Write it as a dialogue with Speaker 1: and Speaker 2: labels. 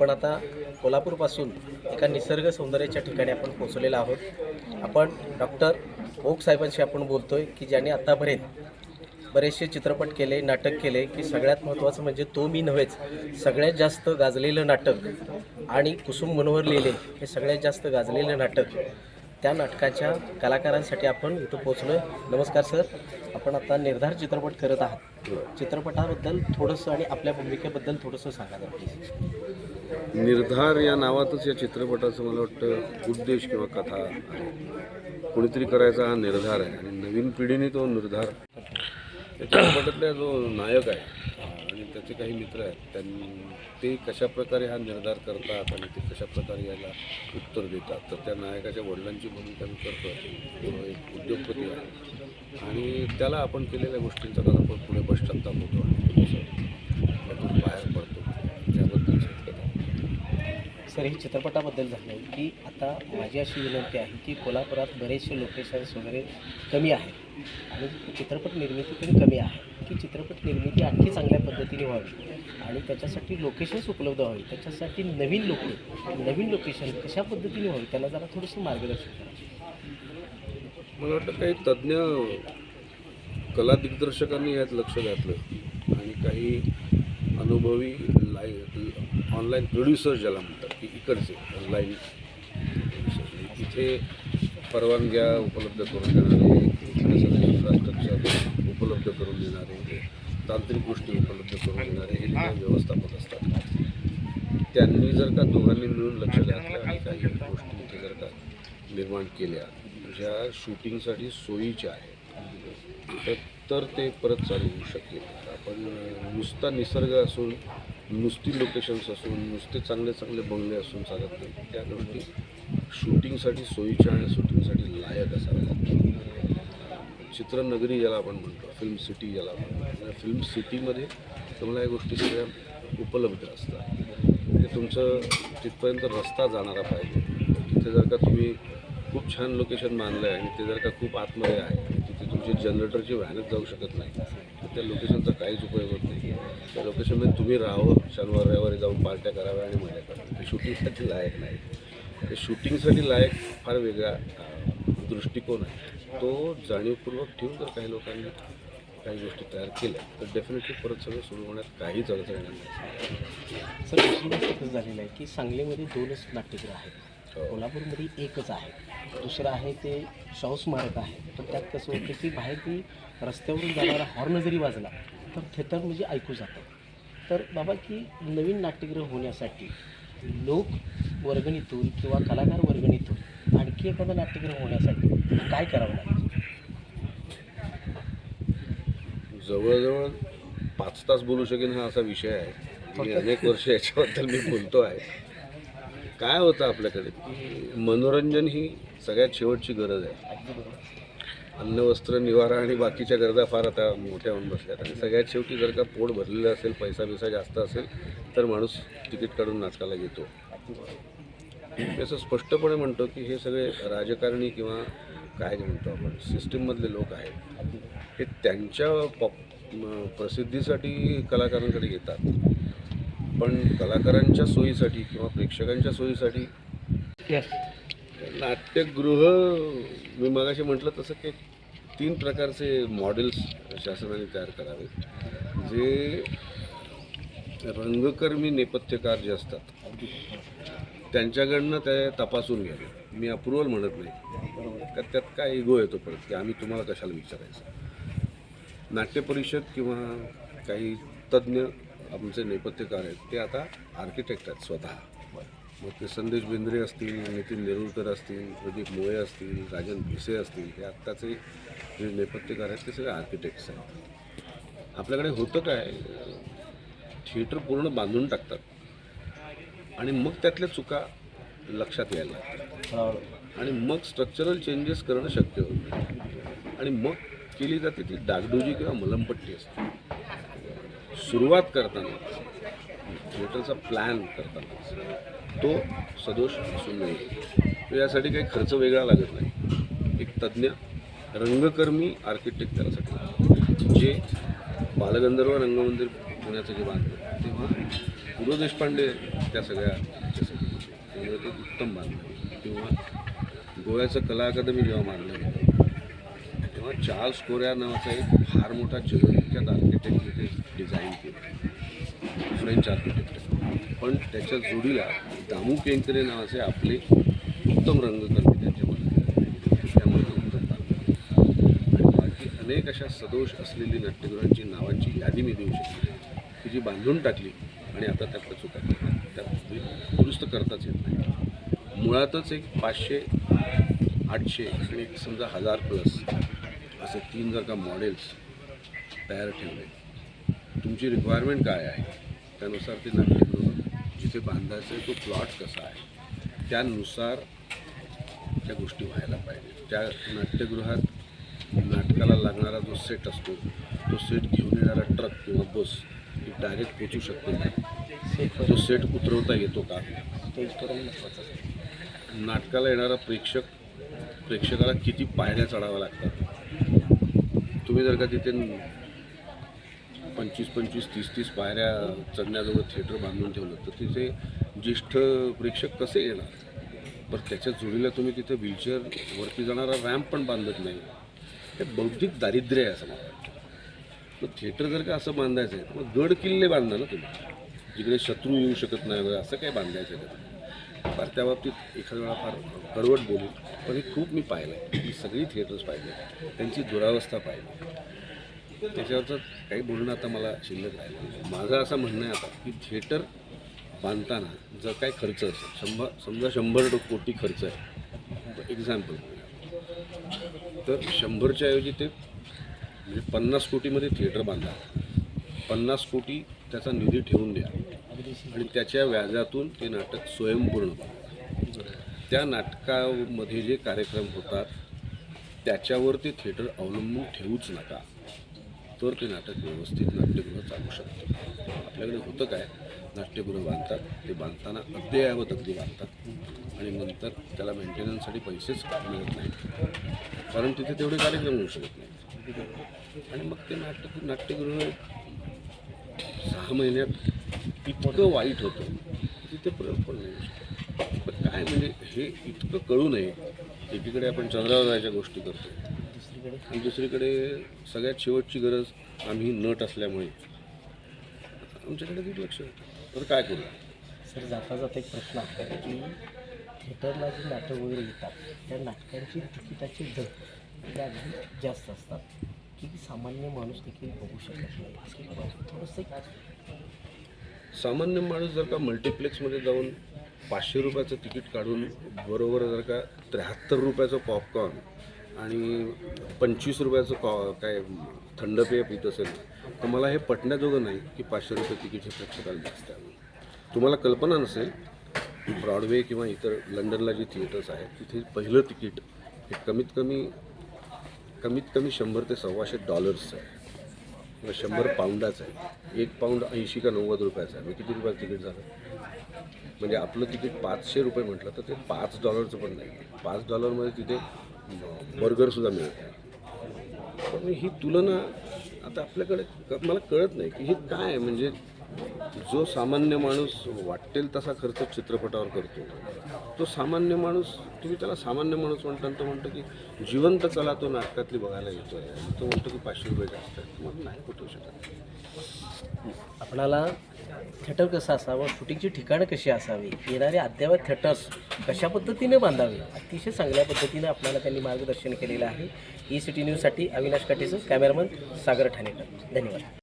Speaker 1: आपण आता कोल्हापूरपासून एका निसर्ग सौंदर्याच्या ठिकाणी आपण पोचलेलो आहोत. आपण डॉक्टर ओक साहेबांशी आपण आहे की ज्याने आतापर्यंत बरेचसे चित्रपट केले नाटक केले की सगळ्यात महत्त्वाचं म्हणजे तो मी नव्हेच सगळ्यात जास्त गाजलेलं नाटक आणि कुसुम मनोहर लिहिले हे सगळ्यात जास्त गाजलेलं नाटक त्या नाटकाच्या कलाकारांसाठी आपण इथं पोचलो नमस्कार सर. आपण आता निर्धार चित्रपट करत आहात. चित्रपटाबद्दल थोडंसं आणि आपल्या भूमिकेबद्दल थोडंसं सांगा प्लीज
Speaker 2: निर्धार या नावातच या चित्रपटाचं मला वाटतं उद्देश किंवा कथा आहे. कुणीतरी करायचा हा निर्धार आहे. आणि नवीन पिढीने तो निर्धार त्या चित्रपटातला जो नायक आहे आणि त्याचे काही मित्र आहेत त्यांनी ते कशा प्रकारे हा निर्धार करतात आणि ते कशाप्रकारे याला उत्तर देतात? तर त्या नायकाच्या वडिलांची भूमिका मी करतो तो एक उद्योगपती आहे. आणि त्याला आपण केलेल्या गोष्टींचा कसा आपण पुढे पश्चाताप होतो. आणि बाहेर पडतो.
Speaker 1: सर हे चित्रपटाबद्दल झालं की आता माझी अशी विनंती आहे की कोल्हापुरात बरेचसे लोकेशन्स वगैरे कमी आहेत आणि चित्रपट निर्मिती पण कमी आहे. की चित्रपट निर्मिती आणखी चांगल्या पद्धतीने व्हावी आणि त्याच्यासाठी लोकेशन्स उपलब्ध व्हावी त्याच्यासाठी नवीन लोक नवीन लोकेशन कशा पद्धतीने व्हावी त्याला जरा थोडंसं मार्गदर्शन करा.
Speaker 2: मला वाटतं काही तज्ज्ञ कला दिग्दर्शकांनी यात लक्ष घातलं आणि काही अनुभवी लाईव्ह ऑनलाईन प्रोड्युसर ज्याला इकडचे ऑनलाईन इथे परवानग्या उपलब्ध करून देणारे सगळे इन्फ्रास्ट्रक्चर उपलब्ध करून देणारे तांत्रिक गोष्टी उपलब्ध करून देणारे हे व्यवस्थापक असतात. त्यांनी जर का दोघांनी मिळून लक्ष घातलं आणि काही गोष्टी इथे जर का निर्माण केल्या ज्या शूटिंगसाठी सोयीच्या आहेत तर तर ते परत चालू होऊ शकेल आपण नुसता निसर्ग असून नुसती लोकेशन्स असून नुसते चांगले चांगले बंगले असून चालत नाही. त्या गोष्टी शूटिंगसाठी सोयीच्या आणि शूटिंगसाठी लायक असाव्या लागतात. चित्रनगरी ज्याला आपण म्हणतो फिल्म सिटी ज्याला आपण म्हणतो. फिल्म सिटीमध्ये तुम्हाला या गोष्टी सगळ्या उपलब्ध असतात. म्हणजे तुमचं तिथपर्यंत रस्ता जाणारा पाहिजे. तिथे जर का तुम्ही खूप छान लोकेशन मानलं आहे आणि ते जर का खूप आतमध्ये आहे तुमचे जनरेटरची व्हॅनच जाऊ शकत नाही. तर त्या लोकेशनचा काहीच उपयोग होत नाही. त्या लोकेशनमध्ये तुम्ही राहावं शनिवार रविवारी जाऊन पार्ट्या कराव्या आणि मजा कराव्या ते शूटिंगसाठी लायक नाही. ते शूटिंगसाठी लायक फार वेगळा दृष्टिकोन आहे. तो जाणीवपूर्वक ठेवून जर काही लोकांनी काही गोष्टी तयार केल्या तर डेफिनेटली परत सगळं सुरू होण्यात काहीच अडचण येणार नाही.
Speaker 1: सर कसं झालेलं आहे की सांगलीमध्ये दोनच नाट्यगृह आहेत. कोल्हापूरमध्ये एकच आहे. दुसरं आहे ते शाहू स्मारक आहे. पण त्यात कसं होतं की बाहेर ती रस्त्यावरून जाणारा हॉर्न जरी वाजला तर थिएटर म्हणजे ऐकू जातं. तर बाबा की नवीन नाट्यगृह होण्यासाठी लोक वर्गणीतून किंवा कलाकार वर्गणीतून आणखी एखादं नाट्यगृह होण्यासाठी काय करावं लागेल
Speaker 2: जवळजवळ पाच तास बोलू शकेन हा असा विषय आहे. मी अनेक वर्ष याच्याबद्दल मी बोलतो आहे काय होतं आपल्याकडे? की मनोरंजन ही सगळ्यात शेवटची गरज आहे. अन्न वस्त्र निवारा आणि बाकीच्या गरजा फार आता मोठ्या होऊन बसल्यात. आणि सगळ्यात शेवटी जर का पोट भरलेलं असेल पैसा बिसा जास्त असेल तर माणूस तिकीट काढून नाटकाला घेतो असं स्पष्टपणे म्हणतो की हे सगळे राजकारणी किंवा काय म्हणतो आपण सिस्टीममधले लोक आहेत. हे त्यांच्या पॉप प्रसिद्धीसाठी कलाकारांकडे येतात. पण कलाकारांच्या सोयीसाठी किंवा प्रेक्षकांच्या सोयीसाठी नाट्यगृह मी मगाशी म्हटलं तसं की तीन प्रकारचे मॉडेल्स शासनाने तयार करावे जे रंगकर्मी नेपथ्यकार जे असतात त्यांच्याकडनं ते तपासून घ्यावे. मी अप्रुव्हल म्हणत नाही. का त्यात काय इगो येतो परत की आम्ही तुम्हाला कशाला विचारायचं? नाट्य परिषद किंवा काही तज्ज्ञ आमचे नेपथ्यकार आहेत. ते आता आर्किटेक्ट आहेत स्वतः. मग ते संदेश बेंद्रे असतील नितीन नेरुळकर असतील प्रदीप मोळे असतील राजन भिसे असतील हे आत्ताचे जे नेपथ्यकार आहेत ते सगळे आर्किटेक्ट्स आहेत. आपल्याकडे होतं काय थिएटर पूर्ण बांधून टाकतात. आणि मग त्यातल्या चुका लक्षात यायला लागतात. आणि मग स्ट्रक्चरल चेंजेस करणं शक्य होत आणि मग केली जाते ती डागडुजी किंवा मलमपट्टी असते. सुरुवात करताना थिएटरचा प्लॅन करताना तो सदोष असून नये यासाठी काही खर्च वेगळा लागत नाही. एक तज्ज्ञ रंगकर्मी आर्किटेक्ट त्यासाठी जे बालगंधर्व रंगमंदिर पुण्याचं जे बांधलं तेव्हा पु ल देशपांडे त्या सगळ्या ह्याच्यासाठी त्यामुळे ते उत्तम बांधलं. किंवा गोव्याचं कला अकादमी जेव्हा मारलं गेलं तेव्हा चार्ल्स कोऱ्या नावाचा एक फार मोठा जगविख्यात आर्किटेक्ट ते डिझाईन केलं फ्रेंच आर्किटेक्ट पण त्याच्या जोडीला दामू केंकरे नावाचे आपले उत्तम रंगकर्मी त्यांच्यामध्ये त्यामुळे ते आणि बाकी अनेक अशा सदोष असलेली नाट्यगृहांची नावांची यादी मी देऊ शकतो. की जी बांधून टाकली आणि आता त्यातल्या चुका त्या त्यात दुरुस्त करताच येत नाही. मुळातच एक पाचशे आठशे आणि समजा हजार प्लस असे तीन जर का मॉडेल्स तयार ठेवले तुमची रिक्वायरमेंट काय आहे? त्यानुसार ते नाट्यगृह जिथे बांधायचं आहे तो प्लॉट कसा आहे? त्यानुसार त्या गोष्टी व्हायला पाहिजे त्या नाट्यगृहात नाटकाला लागणारा जो सेट असतो तो सेट घेऊन येणारा ट्रक किंवा बस ही डायरेक्ट पोचू शकते का? तो सेट उतरवता येतो का?
Speaker 1: आहे.
Speaker 2: नाटकाला येणारा प्रेक्षक प्रेक्षकाला किती पायऱ्या चढाव्या लागतात? तुम्ही जर का तिथे पंचवीस पंचवीस तीस तीस पायऱ्या चढण्याजवळ थिएटर बांधून ठेवलं तर तिथे ज्येष्ठ प्रेक्षक कसे येणार? बरं त्याच्या जोडीला तुम्ही तिथे व्हीलचेअर वरती जाणारा रॅम्प पण बांधत नाही. हे बौद्धिक दारिद्र्य आहे असं मला वाटतं. मग थिएटर जर का असं बांधायचं आहे मग गड किल्ले बांधा ना तुम्ही? जिकडे शत्रू येऊ शकत नाही वगैरे असं काय बांधायचं आहे का? फार त्या बाबतीत एखाद्या वेळा फार कडवट बोलू पण हे खूप मी पाहिलं आहे मी सगळी थिएटर्स पाहिले त्यांची दुरावस्था पाहिली. त्याच्यावरचं काही बोलणं आता मला शिल्लक राहिलं नाही. माझं असं म्हणणं आहे आता की थिएटर बांधताना जर काही खर्च असेल शंभर समजा शंभर कोटी खर्च आहे. एक्झाम्पल तर शंभरच्या ऐवजी ते म्हणजे पन्नास कोटीमध्ये थिएटर बांधा. पन्नास कोटी त्याचा निधी ठेवून द्या. आणि त्याच्या व्याजातून ते नाटक स्वयंपूर्ण त्या नाटकामध्ये जे कार्यक्रम होतात त्याच्यावर ते थिएटर अवलंबून ठेवूच नका. तर ते नाटक व्यवस्थित नाट्यगृह चालू शकतं. आपल्याकडे होतं काय? नाट्यगृह बांधतात. ते बांधताना अद्ययावत अगदी बांधतात. आणि नंतर त्याला मेंटेनन्ससाठी पैसेच मिळत नाहीत. कारण तिथे तेवढे कार्यक्रम होऊ शकत नाहीत. आणि मग ते नाट्य नाट्यगृह सहा महिन्यात इतकं वाईट होतं तिथे प्रयोग पण नाही शकत. पण काय म्हणजे हे इतकं कळू नये. एकीकडे आपण चंद्रावर जायच्या गोष्टी करतो
Speaker 1: दुसरीकडे?
Speaker 2: आणि दुसरीकडे सगळ्यात शेवटची गरज आम्ही नट असल्यामुळे. आमच्याकडे दुर्लक्ष तर काय करू?
Speaker 1: सर जाता जाता एक प्रश्न आहे की थिएटरला जी नाटक वगैरे येतात त्या नाटकांची तिकिटाचे दर हे अगदी जास्त असतात. की सामान्य माणूस देखील बघू शकत नाही. थोडंसं एक
Speaker 2: सामान्य माणूस जर का मल्टिप्लेक्समध्ये जाऊन पाचशे रुपयाचं तिकीट काढून बरोबर जर का त्र्याहत्तर रुपयाचं पॉपकॉर्न आणि पंचवीस रुपयाचं कॉ काय थंड पेय पित असेल तर मला हे पटण्याजोगं नाही की पाचशे रुपये तिकीट हे प्रेक्षकाला जास्त आहे. तुम्हाला कल्पना नसेल ब्रॉडवे किंवा इतर लंडनला जी थिएटर्स आहेत तिथे पहिलं तिकीट हे कमीत कमी कमीत कमी शंभर ते सव्वाशे डॉलर्सचं आहे. किंवा शंभर पाऊंडाचं आहे. एक पाऊंड ऐंशी का नव्वद रुपयाचं आहे. मग किती रुपयाचं तिकीट झालं? म्हणजे आपलं तिकीट पाचशे रुपये म्हटलं तर ते पाच डॉलरचं पण नाही. पाच डॉलरमध्ये तिथे बर्गरसुद्धा मिळत आहे पण ही तुलना आता आपल्याकडे क- मला कळत नाही की हे काय म्हणजे जो सामान्य माणूस वाटेल तसा खर्च चित्रपटावर करतो. तो सामान्य माणूस तुम्ही त्याला सामान्य माणूस म्हणता आणि तो म्हणतो की जिवंत कला तो नाटकातली बघायला येतो आहे तो म्हणतो की पाचशे रुपये जास्त आहे मग नाही कुठू शकत
Speaker 1: आपणाला थिएटर कसं असावं? शूटिंगची ठिकाणं कशी असावी? येणारे अद्ययावत थिएटर्स कशा पद्धतीने बांधावे? अतिशय चांगल्या पद्धतीने आपल्याला त्यांनी मार्गदर्शन केलेलं आहे. ई सिटी न्यूजसाठी अविनाश काटेचं कॅमेरामन सागर ठाणेकर. धन्यवाद.